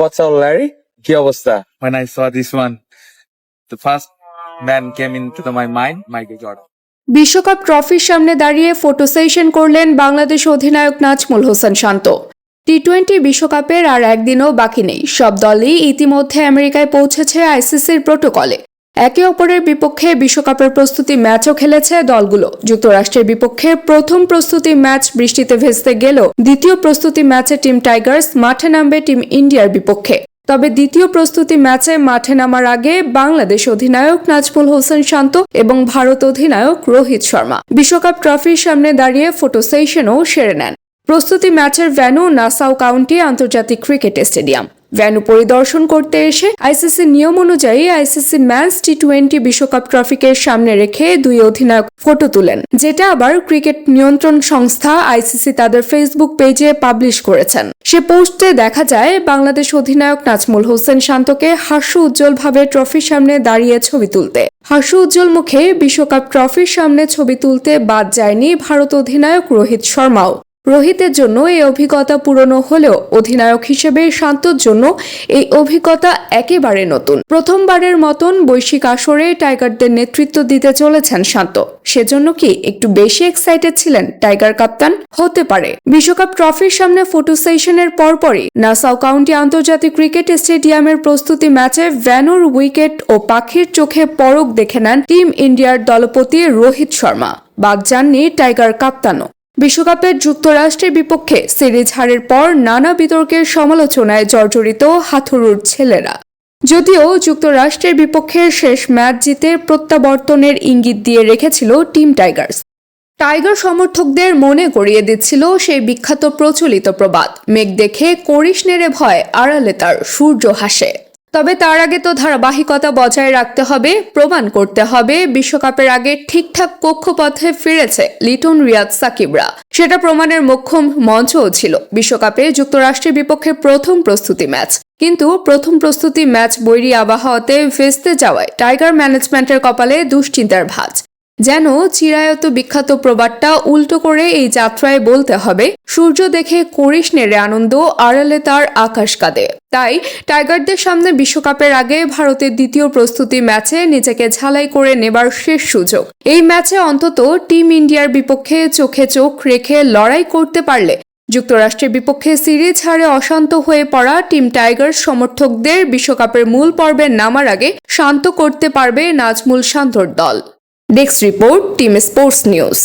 What's up, Larry? কি অবস্থা? when I saw this one, the first man came into the, my mind, Michael Jordan. বিশ্বকাপ ট্রফির সামনে দাঁড়িয়ে ফটো সেশন করলেন বাংলাদেশ অধিনায়ক নাজমুল হোসেন শান্ত টি টোয়েন্টি বিশ্বকাপের আর একদিনও বাকি নেই সব দলই ইতিমধ্যে আমেরিকায় পৌঁছেছে আইসিসির প্রোটোকলে একে অপরের বিপক্ষে বিশ্বকাপের প্রস্তুতি ম্যাচও খেলেছে দলগুলো। যুক্তরাষ্ট্রের বিপক্ষে প্রথম প্রস্তুতি ম্যাচ বৃষ্টিতে ভেস্তে গেলেও দ্বিতীয় প্রস্তুতি ম্যাচে টিম টাইগার্স মাঠে নামবে টিম ইন্ডিয়ার বিপক্ষে। তবে দ্বিতীয় প্রস্তুতি ম্যাচে মাঠে নামার আগে বাংলাদেশ অধিনায়ক নাজমুল হোসেন শান্ত এবং ভারত অধিনায়ক রোহিত শর্মা বিশ্বকাপ ট্রফির সামনে দাঁড়িয়ে ফটো সেশনও সেরে নেন। প্রস্তুতি ম্যাচের ভ্যানু নাসাউ কাউন্টি আন্তর্জাতিক ক্রিকেট স্টেডিয়াম। ভ্যানু পরিদর্শন করতে এসে আইসিসি নিয়ম অনুযায়ী আইসিসি ম্যাচ টি টোয়েন্টি বিশ্বকাপ ট্রফিকে সামনে রেখে দুই অধিনায়ক ফটো তুলেন, যেটা আবার ক্রিকেট নিয়ন্ত্রণ সংস্থা আইসিসি তাদের ফেসবুক পেজে পাবলিশ করেছেন। সে পোস্টে দেখা যায়, বাংলাদেশ অধিনায়ক নাজমুল হোসেন শান্তকে হাস্য উজ্জ্বলভাবে ট্রফির সামনে দাঁড়িয়ে ছবি তুলতে। হাস্য উজ্জ্বল মুখে বিশ্বকাপ ট্রফির সামনে ছবি তুলতে বাদ যায়নি ভারত অধিনায়ক রোহিত শর্মাও। রোহিতের জন্য এই অভিজ্ঞতা পুরনো হলেও অধিনায়ক হিসেবে শান্তর জন্য এই অভিজ্ঞতা একেবারে নতুন। প্রথমবারের মতন বৈশ্বিক আসরে টাইগারদের নেতৃত্ব দিতে চলেছেন শান্ত। সেজন্য কি একটু বেশি এক্সাইটেড ছিলেন টাইগার কাপ্তান? হতে পারে। বিশ্বকাপ ট্রফির সামনে ফটো সেশনের পরপরই নাসাউ কাউন্টি আন্তর্জাতিক ক্রিকেট স্টেডিয়ামের প্রস্তুতি ম্যাচে ভ্যানুর উইকেট ও পাখির চোখে পরক দেখে নেন টিম ইন্ডিয়ার দলপতি রোহিত শর্মা। বাদ যাননি টাইগার কাপ্তানও। বিশ্বকাপের যুক্তরাষ্ট্রের বিপক্ষে সিরিজ হারের পর নানা বিতর্কের সমালোচনায় জর্জরিত হাথুরুর ছেলেরা। যদিও যুক্তরাষ্ট্রের বিপক্ষে শেষ ম্যাচ জিতে প্রত্যাবর্তনের ইঙ্গিত দিয়ে রেখেছিল টিম টাইগার্স। টাইগার সমর্থকদের মনে করিয়ে দিচ্ছিল সেই বিখ্যাত প্রচলিত প্রবাদ। মেঘ দেখে করিস নেড়ে ভয়, আড়ালে তার সূর্য হাসে। তবে তার আগে তো ধারাবাহিকতা বজায় রাখতে হবে, প্রমাণ করতে হবে। বিশ্বকাপের আগে ঠিকঠাক কক্ষপথে ফিরেছে লিটন রিয়াদ সাকিবরা। সেটা প্রমাণের মোক্ষম মঞ্চও ছিল। বিশ্বকাপে যুক্তরাষ্ট্রের বিপক্ষে প্রথম প্রস্তুতি ম্যাচ। কিন্তু প্রথম প্রস্তুতি ম্যাচ বৈরী আবহাওয়াতে ভেস্তে যাওয়ায় টাইগার ম্যানেজমেন্টের কপালে দুশ্চিন্তার ভাঁজ। যেন চিরায়ত বিখ্যাত প্রবাদটা উল্টো করে এই যাত্রায় বলতে হবে। সূর্য দেখে করিস নেড়ে আনন্দ আড়ালে তার আকাশ কাঁদে। তাই টাইগারদের সামনে বিশ্বকাপের আগে ভারতের দ্বিতীয় প্রস্তুতি ম্যাচে নিজেকে ঝালাই করে নেবার শেষ সুযোগ। এই ম্যাচে অন্তত টিম ইন্ডিয়ার বিপক্ষে চোখে চোখ রেখে লড়াই করতে পারলে, যুক্তরাষ্ট্রের বিপক্ষে সিরিজ হারে অশান্ত হয়ে পড়া টিম টাইগার সমর্থকদের বিশ্বকাপের মূল পর্বে নামার আগে শান্ত করতে পারবে নাজমুল শান্তর দল। Desk report team sports news